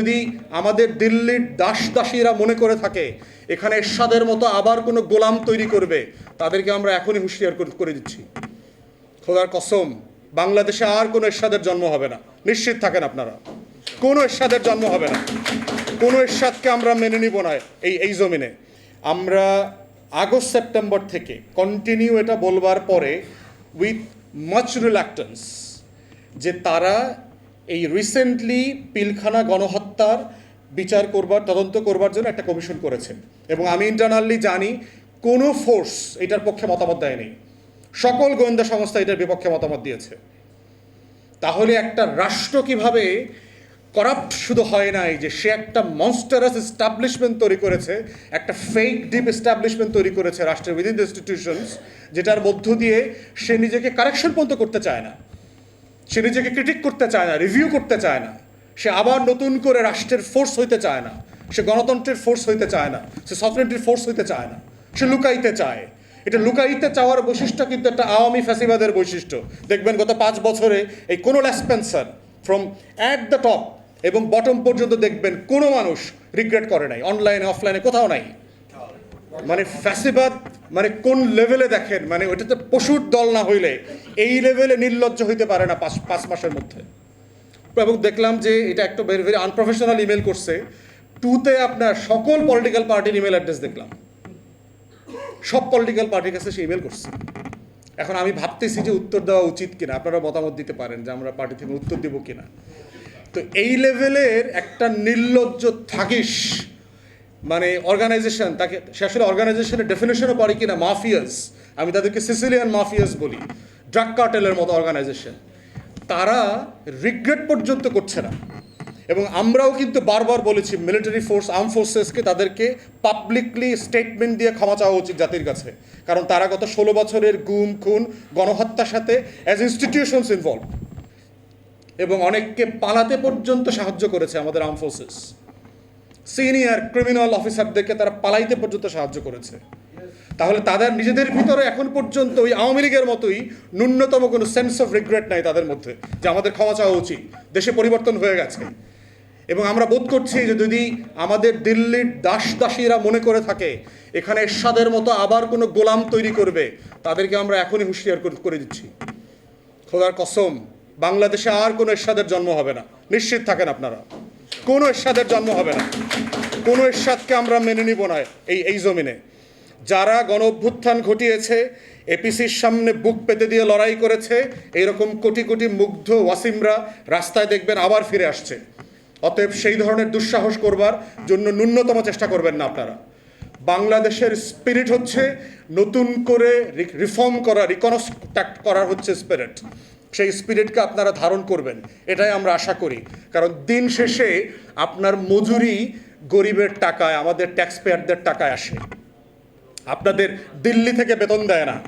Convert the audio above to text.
যদি আমাদের দিল্লির দাস দাসীরা মনে করে থাকে, এখানে এরশাদের মতো আবার কোনো গোলাম তৈরি করবে, তাদেরকে আমরা এখনই হুঁশিয়ার করে- দিচ্ছি। খোদার কসম, বাংলাদেশে আর কোনো এরশাদের জন্ম হবে না। নিশ্চিত থাকেন আপনারা। কোনো এরশাদের জন্ম হবে না। কোনো এরশাদকে আমরা মেনে নিব না এই এই জমিনে। আমরা আগস্ট সেপ্টেম্বর থেকে কন্টিনিউ এটা বলবার পরে উইথ মাচ রিল্যাক্টেন্স যে তারা এই রিসেন্টলি পিলখানা গণহত্যার বিচার করবার, তদন্ত করবার জন্য একটা কমিশন করেছেন। এবং আমি ইন্টারনালি জানি কোনো ফোর্স এটার পক্ষে মতামত দেয়নি সকল গোয়েন্দা সংস্থা এটার বিপক্ষে মতামত দিয়েছে। তাহলে একটা রাষ্ট্র কীভাবে করাপ্ট শুধু হয় নাই যে সে একটা মনস্টারাস এস্টাবলিশমেন্ট তৈরি করেছে, একটা ফেক ডিপ এস্টাবলিশমেন্ট তৈরি করেছে রাষ্ট্রের উইদিন দ্য ইনস্টিটিউশনস যেটার মধ্য দিয়ে সে নিজেকে কারেকশন পর্যন্ত করতে চায় না। সে নিজেকে ক্রিটিক করতে চায় না রিভিউ করতে চায় না। সে আবার নতুন করে রাষ্ট্রের ফোর্স হইতে চায় না। সে গণতন্ত্রের ফোর্স হইতে চায় না। সে সফরেন্টির ফোর্স হইতে চায় না। সে লুকাইতে চায়। এটা লুকাইতে চাওয়ার বৈশিষ্ট্য কিন্তু একটা আওয়ামী ফ্যাসিবাদের বৈশিষ্ট্য। দেখবেন গত পাঁচ বছরে এই কোনো ল্যাসপেন্সার ফ্রম অ্যাট দ্য টপ এবং বটম পর্যন্ত দেখবেন কোনো মানুষ রিগ্রেট করে নাই। অনলাইনে অফলাইনে কোথাও নাই। মানে ফ্যাসিবাদ মানে কোন লেভেলে দেখেন মানে ওইটাতে পশুর দল না হইলে এই লেভেলে নির্লজ্জ হইতে পারে না পাঁচ পাঁচ মাসের মধ্যে। এবং দেখলাম যে এটা একটা ভেরি ভেরি আনপ্রফেশনাল ইমেল করছে। টুতে আপনার সকল পলিটিক্যাল পার্টির ইমেল অ্যাড্রেস দেখলাম। সব পলিটিক্যাল পার্টির কাছে সে ইমেল করছে। এখন আমি ভাবতেছি যে উত্তর দেওয়া উচিত কিনা আপনারা মতামত দিতে পারেন যে আমরা পার্টি থেকে উত্তর দিব কিনা। তো এই লেভেলের একটা নির্লজ্জ থাকিস মানে অর্গানাইজেশন তাকে সে আসলে অর্গানাইজেশনের ডেফিনেশনও পারি কিনা মাফিয়াস আমি তাদেরকে সিসিলিয়ান মাফিয়াস বলি ড্রাগ কার্টেলের মতো অর্গানাইজেশন তারা রিগ্রেট পর্যন্ত করছে না। এবং আমরাও কিন্তু বারবার বলেছি মিলিটারি ফোর্স আর্ম ফোর্সেসকে তাদেরকে পাবলিকলি স্টেটমেন্ট দিয়ে ক্ষমা চাওয়া উচিত জাতির কাছে। কারণ তারা গত ষোলো বছরের গুম, খুন, গণহত্যার সাথে অ্যাজ ইনস্টিটিউশনস ইনভলভ এবং অনেককে পালাতে পর্যন্ত সাহায্য করেছে আমাদের আর্ম ফোর্সেস সিনিয়র ক্রিমিনাল অফিসারদেরকে তারা পালাইতে পর্যন্ত সাহায্য করেছে। তাহলে তাদের নিজেদের ভিতরে এখন পর্যন্ত ওই আওয়ামী লীগের মতোই ন্যূনতম কোনো সেন্স অফ রিগ্রেট নাই তাদের মধ্যে, যে আমাদের ক্ষমা চাওয়া উচিত, দেশে পরিবর্তন হয়ে গেছে। এবং আমরা বোধ করছি যে যদি আমাদের দিল্লির দাস দাসীরা মনে করে থাকে, এখানে এরশাদের মতো আবার কোনো গোলাম তৈরি করবে, তাদেরকে আমরা এখনই হুঁশিয়ার করে- দিচ্ছি। খোদার কসম, বাংলাদেশে আর কোনো এরশাদের জন্ম হবে না। নিশ্চিত থাকেন আপনারা। কোনো এরশাদের জন্ম হবে না। কোনো এরশাদকে আমরা মেনে নিব না এই এই জমিনে। যারা গণ অভ্যুত্থান ঘটিয়েছে, এপিসির সামনে বুক পেতে দিয়ে লড়াই করেছে, এইরকম কোটি কোটি মুগ্ধ ওয়াসিমরা রাস্তায় দেখবেন আবার ফিরে আসছে। অতএব সেই ধরনের দুঃসাহস করবার জন্য ন্যূনতম চেষ্টা করবেন না আপনারা। বাংলাদেশের স্পিরিট হচ্ছে নতুন করে রিফর্ম করা রিকনস্ট্রাক্ট করার হচ্ছে স্পিরিট সেই স্পিরিটকে আপনারা ধারণ করবেন। এটাই আমরা আশা করি। কারণ দিন শেষে আপনার মজুরি গরিবের টাকায়, আমাদের ট্যাক্স পেয়ারদের টাকায় আসে। আপনাদের দিল্লি থেকে বেতন দেয় না।